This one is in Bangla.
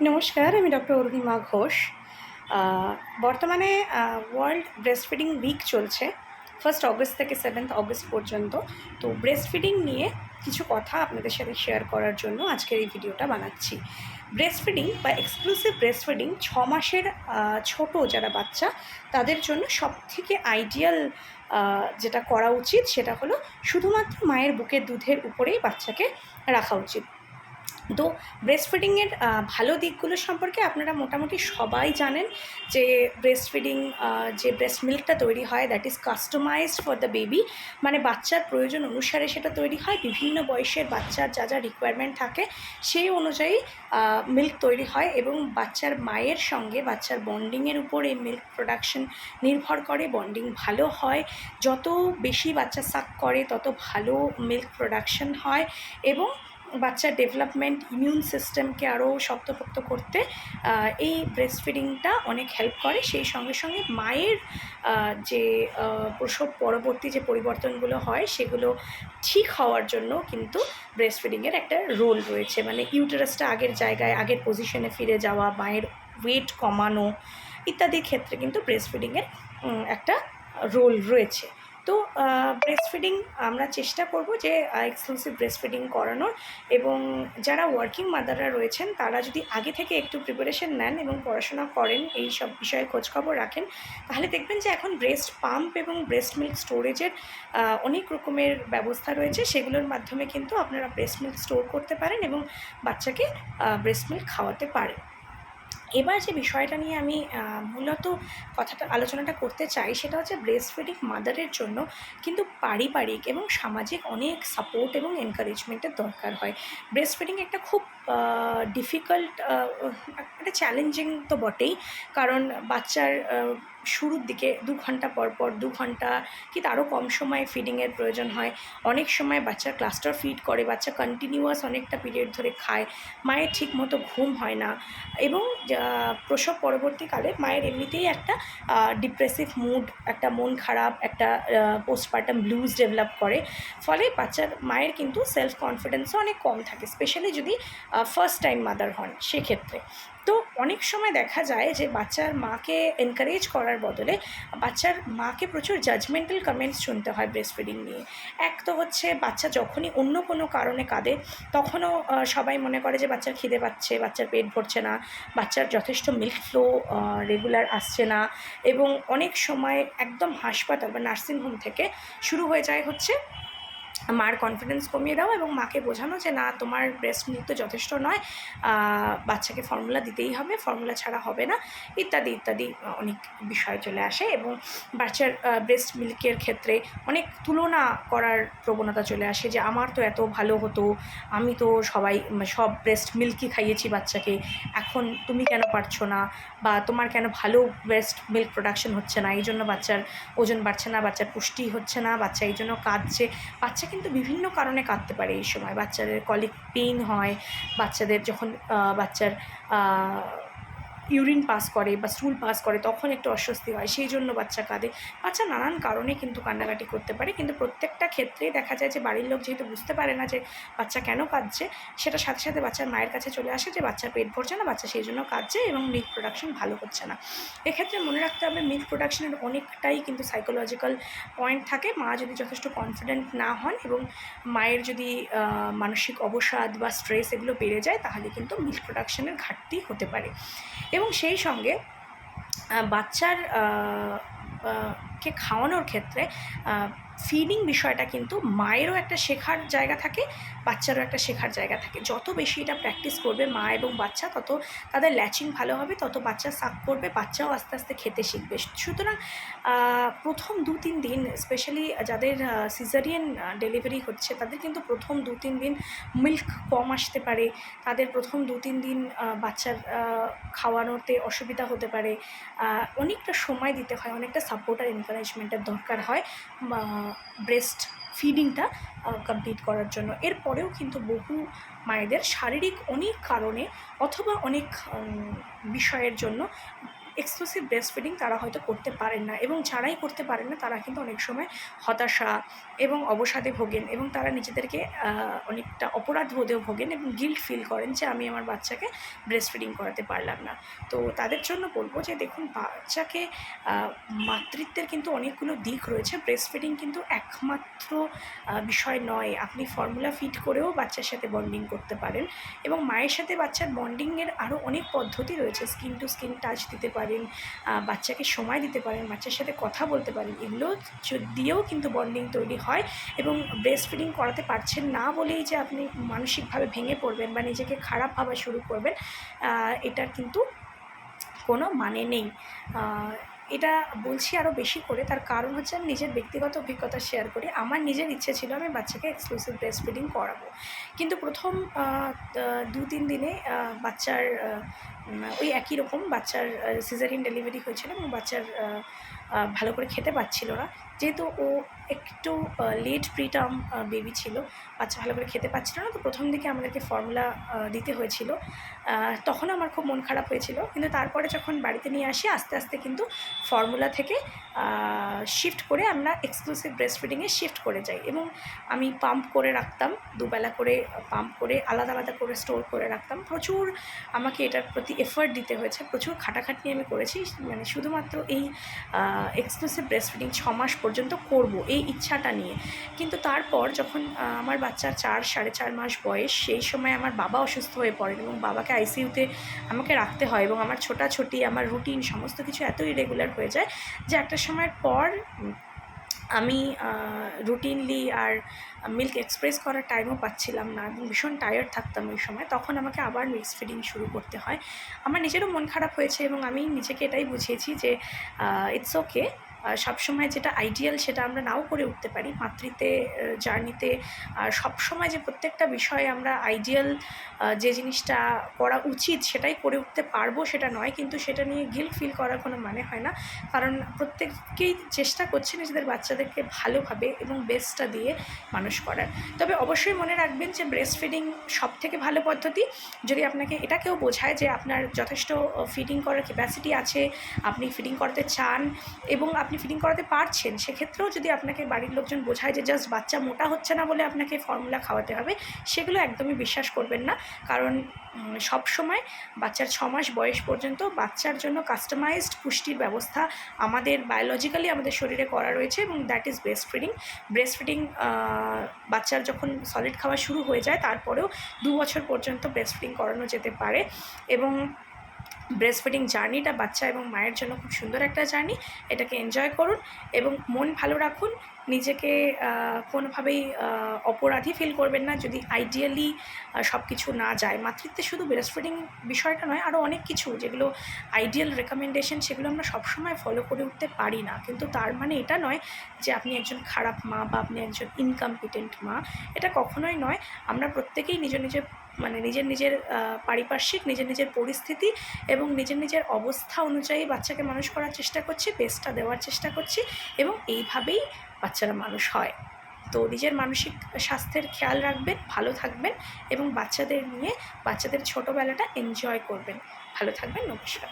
নমস্কার, আমি ডক্টর অরুণিমা ঘোষ। বর্তমানে ওয়ার্ল্ড ব্রেস্ট ফিডিং উইক চলছে ফার্স্ট অগস্ট থেকে সেভেন্থ অগস্ট পর্যন্ত। তো ব্রেস্ট ফিডিং নিয়ে কিছু কথা আপনাদের সাথে শেয়ার করার জন্য আজকের এই ভিডিওটা বানাচ্ছি। ব্রেস্ট ফিডিং বা এক্সক্লুসিভ ব্রেস্ট ফিডিং ছ মাসের ছোট যারা বাচ্চা, তাদের জন্য সব থেকে আইডিয়াল যেটা করা উচিত সেটা হলো শুধুমাত্র মায়ের বুকের দুধের উপরেই বাচ্চাকে রাখা উচিত। তো ব্রেস্ট ফিডিংয়ের ভালো দিকগুলো সম্পর্কে আপনারা মোটামুটি সবাই জানেন যে ব্রেস্ট ফিডিং যে ব্রেস্ট মিল্কটা তৈরি হয় that is customized for the baby মানে বাচ্চার প্রয়োজন অনুসারে সেটা তৈরি হয়। বিভিন্ন বয়সের বাচ্চার যা যা রিকোয়ারমেন্ট থাকে, সেই অনুযায়ী মিল্ক তৈরি হয় এবং বাচ্চার মায়ের সঙ্গে বাচ্চার বন্ডিংয়ের উপর এই মিল্ক প্রোডাকশন নির্ভর করে বন্ডিং ভালো হয়, যত বেশি বাচ্চা সাক করে, তত ভালো মিল্ক প্রোডাকশন হয় এবং বাচ্চার ডেভেলপমেন্ট ইমিউন সিস্টেমকে আরও শক্তপোক্ত করতে এই ব্রেস্ট ফিডিংটা অনেক হেল্প করে। সেই সঙ্গে সঙ্গে মায়ের যে প্রসব পরবর্তী যে পরিবর্তনগুলো হয়, সেগুলো ঠিক হওয়ার জন্য কিন্তু ব্রেস্ট ফিডিংয়ের একটা রোল রয়েছে। মানে ইউটারাসটা আগের জায়গায়, আগের পজিশনে ফিরে যাওয়া, মায়ের ওয়েট কমানো ইত্যাদির ক্ষেত্রে কিন্তু ব্রেস্ট ফিডিংয়ের একটা রোল রয়েছে। তো ব্রেস্ট ফিডিং আমরা চেষ্টা করব যে এক্সক্লুসিভ ব্রেস্ট ফিডিং করানোর এবং যারা ওয়ার্কিং মাদাররা রয়েছেন, তারা যদি আগে থেকে একটু প্রিপারেশন নেন এবং পড়াশোনা করেন, এই সব বিষয়ে খোঁজখবর রাখেন, তাহলে দেখবেন যে এখন ব্রেস্ট পাম্প এবং ব্রেস্ট মিল্ক স্টোরেজের অনেক রকমের ব্যবস্থা রয়েছে। সেগুলোর মাধ্যমে কিন্তু আপনারা ব্রেস্ট মিল্ক স্টোর করতে পারেন এবং বাচ্চাকে ব্রেস্ট মিল্ক খাওয়াতে পারেন। এবার যে বিষয়টা নিয়ে আমি মূলত কথাটা, আলোচনাটা করতে চাই সেটা হচ্ছে ব্রেস্ট ফিডিং মাদারের জন্য কিন্তু পারিবারিক এবং সামাজিক অনেক সাপোর্ট এবং এনকারেজমেন্টের দরকার হয়। ব্রেস্ট ফিডিং একটা খুব ডিফিকাল্ট একটা চ্যালেঞ্জিং তো বটেই। কারণ বাচ্চার শুরুর দিকে দু ঘণ্টা পর পর, দু ঘণ্টা কি তারও কম সময় ফিডিংয়ের প্রয়োজন হয়। অনেক সময় বাচ্চা ক্লাস্টার ফিড করে, বাচ্চা কন্টিনিউয়াস অনেকটা পিরিয়ড ধরে খায়। মায়ের ঠিক মতো ঘুম হয় না এবং প্রসব পরবর্তীকালে মায়ের এমনিতেই একটা ডিপ্রেসিভ মুড একটা মন খারাপ, একটা পোস্টপার্টাম ব্লুজ ডেভেলপ করে। ফলে বাচ্চার, মায়ের কিন্তু সেলফ কনফিডেন্সও অনেক কম থাকে স্পেশালি যদি ফার্স্ট টাইম মাদার হন, সেক্ষেত্রে। তো অনেক সময় দেখা যায় যে বাচ্চার মাকে এনকারেজ করার বদলে বাচ্চার মাকে প্রচুর জাজমেন্টাল কমেন্টস শুনতে হয় ব্রেস্ট ফিডিং নিয়ে। এক তো হচ্ছে বাচ্চা যখনই অন্য কোনো কারণে কাঁদে, তখনও সবাই মনে করে যে বাচ্চার খিদে পাচ্ছে, বাচ্চার পেট ভরছে না, বাচ্চার যথেষ্ট মিল্ক ফ্লো রেগুলার আসছে না এবং অনেক সময় একদম হাসপাতাল বা নার্সিংহোম থেকে শুরু হয়ে যায় হচ্ছে মার কনফিডেন্স কমিয়ে দাও এবং মাকে বোঝানো যে না, তোমার ব্রেস্ট মিল্ক তো যথেষ্ট নয় বাচ্চাকে ফর্মুলা দিতেই হবে ফর্মুলা ছাড়া হবে না, ইত্যাদি ইত্যাদি অনেক বিষয় চলে আসে এবং বাচ্চার ব্রেস্ট মিল্কের ক্ষেত্রে অনেক তুলনা করার প্রবণতা চলে আসে যে আমার তো এত ভালো হতো, আমি তো সবাই সব ব্রেস্ট মিল্কই খাইয়েছি বাচ্চাকে, এখন তুমি কেন পারছ না? বা তোমার কেন ভালো ব্রেস্ট মিল্ক প্রোডাকশন হচ্ছে না? এই জন্য বাচ্চার ওজন বাড়ছে না, বাচ্চার পুষ্টি হচ্ছে না, বাচ্চা এই জন্য কাঁদছে। বাচ্চা কিন্তু বিভিন্ন কারণে কাঁদতে পারে এই সময়। বাচ্চাদের কলিক পেইন হয় বাচ্চাদের যখন বাচ্চার ইউরিন পাস করে বা স্টুল পাস করে, তখন একটু অস্বস্তি হয়। সেই জন্য বাচ্চা কাঁদে। বাচ্চা নানান কারণে কিন্তু কান্নাকাটি করতে পারে। কিন্তু প্রত্যেকটা ক্ষেত্রেই দেখা যায় যে বাড়ির লোক যেহেতু বুঝতে পারে না যে বাচ্চা কেন কাঁদছে, সেটা সাথে সাথে বাচ্চার মায়ের কাছে চলে আসে যে বাচ্চার পেট ভরছে না, বাচ্চা সেই জন্য কাঁদছে এবং মিল্ক প্রোডাকশন ভালো হচ্ছে না। এক্ষেত্রে মনে রাখতে হবে মিল্ক প্রোডাকশনের অনেকটাই কিন্তু সাইকোলজিক্যাল পয়েন্ট থাকে। মা যদি যথেষ্ট কনফিডেন্ট না হন এবং মায়ের যদি মানসিক অবসাদ বা স্ট্রেস এগুলো বেড়ে যায়, তাহলে কিন্তু মিল্ক প্রোডাকশনের ঘাটতি হতে পারে। এবং সেই সঙ্গে বাচ্চার কে খাওয়ানোর ক্ষেত্রে ফিডিং বিষয়টা কিন্তু মায়েরও একটা শেখার জায়গা থাকে বাচ্চারও একটা শেখার জায়গা থাকে। যত বেশি এটা প্র্যাকটিস করবে মা এবং বাচ্চা, তত তাদের ল্যাচিং ভালো হবে, তত বাচ্চা সাক করবে, বাচ্চাও আস্তে আস্তে খেতে শিখবে। সুতরাং প্রথম দু তিন দিন স্পেশালি যাদের সিজারিয়ান ডেলিভারি হচ্ছে, তাদের কিন্তু প্রথম দু তিন দিন মিল্ক কম আসতে পারে। তাদের প্রথম দু তিন দিন বাচ্চার খাওয়ানোতে অসুবিধা হতে পারে। অনেকটা সময় দিতে হয়, অনেকটা সাপোর্ট আর এনকারেজমেন্টের দরকার হয় ব্রেস্ট ফিডিংটা কমপ্লিট করার জন্য। এরপরেও কিন্তু বহু মায়েদের শারীরিক অনেক কারণে অথবা অনেক বিষয়ের জন্য এক্সক্লুসিভ ব্রেস্ট ফিডিং তারা হয়তো করতে পারেন না এবং যারাই করতে পারেন না, তারা কিন্তু অনেক সময় হতাশা এবং অবসাদে ভোগেন এবং তারা নিজেদেরকে অনেকটা অপরাধ বোধেও ভোগেন এবং গিল্ট ফিল করেন যে আমি আমার বাচ্চাকে ব্রেস্ট ফিডিং করাতে পারলাম না। তো তাদের জন্য বলব যে দেখুন, বাচ্চাকে মাতৃত্বের কিন্তু অনেকগুলো দিক রয়েছে। ব্রেস্ট ফিডিং কিন্তু একমাত্র বিষয় নয়। আপনি ফর্মুলা ফিট করেও বাচ্চার সাথে বন্ডিং করতে পারেন এবং মায়ের সাথে বাচ্চার বন্ডিংয়ের আরও অনেক পদ্ধতি রয়েছে। স্কিন টু স্কিন টাচ দিতে পারেন আহ, বাচ্চাকে সময় দিতে পারেন বাচ্চার সাথে কথা বলতে পারেন এগুলো দিয়েও কিন্তু বন্ডিং তৈরি হয় এবং ব্রেস্ট ফিডিং করাতে পারছেন না বলেই যে আপনি মানসিকভাবে ভেঙে পড়বেন বা নিজেকে খারাপ ভাবা শুরু করবেন এটার কিন্তু কোনো মানে নেই। এটা বলছি আরও বেশি করে তার কারণ হচ্ছে আমি নিজের ব্যক্তিগত অভিজ্ঞতা শেয়ার করি আমার নিজের ইচ্ছে ছিল আমি বাচ্চাকে এক্সক্লুসিভ ব্রেস্ট ফিডিং করাবো। কিন্তু প্রথম দু তিন দিনে বাচ্চার ওই একই রকম বাচ্চার সিজারিন ডেলিভারি হয়েছিল এবং বাচ্চার ভালো করে খেতে পাচ্ছিল না। যেহেতু ও একটু লেট প্রিটার্ম বেবি ছিল, বাচ্চা ভালো করে খেতে পাচ্ছিল না, তো প্রথম দিকে আমাদেরকে ফর্মুলা দিতে হয়েছিল। তখন আমার খুব মন খারাপ হয়েছিল, কিন্তু তারপরে যখন বাড়িতে নিয়ে আসি, আস্তে আস্তে কিন্তু ফর্মুলা থেকে শিফট করে আমরা এক্সক্লুসিভ ব্রেস্ট ফিডিংয়ে শিফট করে যাই এবং আমি পাম্প করে রাখতাম, দুবেলা করে পাম্প করে আলাদা আলাদা করে স্টোর করে রাখতাম। প্রচুর আমাকে এটার প্রতি এফার্ট দিতে হয়েছে, প্রচুর খাটাখাটনি আমি করেছি মানে শুধুমাত্র এই এক্সক্লুসিভ ব্রেস্ট ফিডিং ছ মাস পর্যন্ত করব এই ইচ্ছাটা নিয়ে। কিন্তু তারপর যখন আমার বাচ্চার চার, সাড়ে চার মাস বয়স, সেই সময় আমার বাবা অসুস্থ হয়ে পড়েন এবং বাবাকে আইসিইউতে আমাকে রাখতে হয় এবং আমার ছোটাছুটি, আমার রুটিন সমস্ত কিছু এত ইরেগুলার হয়ে যায় যে একটা সময়ের পর আমি রুটিনলি আর মিল্ক এক্সপ্রেস করার টাইমও পাচ্ছিলাম না এবং ভীষণ টায়ার্ড থাকতাম ওই সময়। তখন আমাকে আবার মিক্স ফিডিং শুরু করতে হয়। আমার নিজেরও মন খারাপ হয়েছে এবং আমি নিজেকে এটাই বুঝিয়েছি যে ইটস ওকে সবসময় যেটা আইডিয়াল সেটা আমরা নাও করে উঠতে পারি, মাতৃতে জার্নিতে সবসময় যে প্রত্যেকটা বিষয়ে আমরা আইডিয়াল যে জিনিসটা করা উচিত সেটাই করে উঠতে পারব সেটা নয়, কিন্তু সেটা নিয়ে গিল ফিল করার কোনো মানে হয় না। কারণ প্রত্যেককেই চেষ্টা করছে নিজেদের বাচ্চাদেরকে ভালোভাবে এবং বেস্টটা দিয়ে মানুষ করার। তবে অবশ্যই মনে রাখবেন যে ব্রেস্ট ফিডিং সব থেকে ভালো পদ্ধতি, যদি আপনাকে এটাকেও বোঝায় যে আপনার যথেষ্ট ফিডিং করার ক্যাপাসিটি আছে, আপনি ফিডিং করতে চান এবং আপনি ফিডিং করাতে পারছেন, সেক্ষেত্রেও যদি আপনাকে বাড়ির লোকজন বোঝায় যে জাস্ট বাচ্চা মোটা হচ্ছে না বলে আপনাকে ফর্মুলা খাওয়াতে হবে, সেগুলো একদমই বিশ্বাস করবেন না। কারণ সব সময় বাচ্চার ছ মাস বয়স পর্যন্ত বাচ্চার জন্য কাস্টমাইজড পুষ্টির ব্যবস্থা আমাদের বায়োলজিক্যালি আমাদের শরীরে করা রয়েছে এবং that is breast feeding breast feeding বাচ্চার যখন সলিড খাওয়া শুরু হয়ে যায়, তারপরেও দু বছর পর্যন্ত ব্রেস্ট ফিডিং করানো যেতে পারে এবং ব্রেস্ট ফিডিং জার্নিটা বাচ্চা এবং মায়ের জন্য খুব সুন্দর একটা জার্নি এটাকে এনজয় করুন এবং মন ভালো রাখুন, নিজেকে কোনোভাবেই অপরাধী ফিল করবেন না যদি আইডিয়ালি সব কিছু না যায়। মাতৃত্বে শুধু ব্রেস্ট ফিডিং বিষয়টা নয় আরও অনেক কিছু যেগুলো আইডিয়াল রেকমেন্ডেশন সেগুলো আমরা সবসময় ফলো করে উঠতে পারি না। কিন্তু তার মানে এটা নয় যে আপনি একজন খারাপ মা বা আপনি একজন ইনকম্পিটেন্ট মা, এটা কখনোই নয়। আমরা প্রত্যেকেই নিজ নিজের মানে নিজের নিজের পারিপার্শ্বিক, নিজের নিজের পরিস্থিতি এবং নিজের নিজের অবস্থা অনুযায়ী বাচ্চাকে মানুষ করার চেষ্টা করছি বেস্টটা দেওয়ার চেষ্টা করছি এবং এইভাবেই বাচ্চারা মানুষ হয়। তো নিজের মানসিক স্বাস্থ্যের খেয়াল রাখবেন, ভালো থাকবেন এবং বাচ্চাদের নিয়ে বাচ্চাদের ছোটোবেলাটা এনজয় করবেন। ভালো থাকবেন, নমস্কার।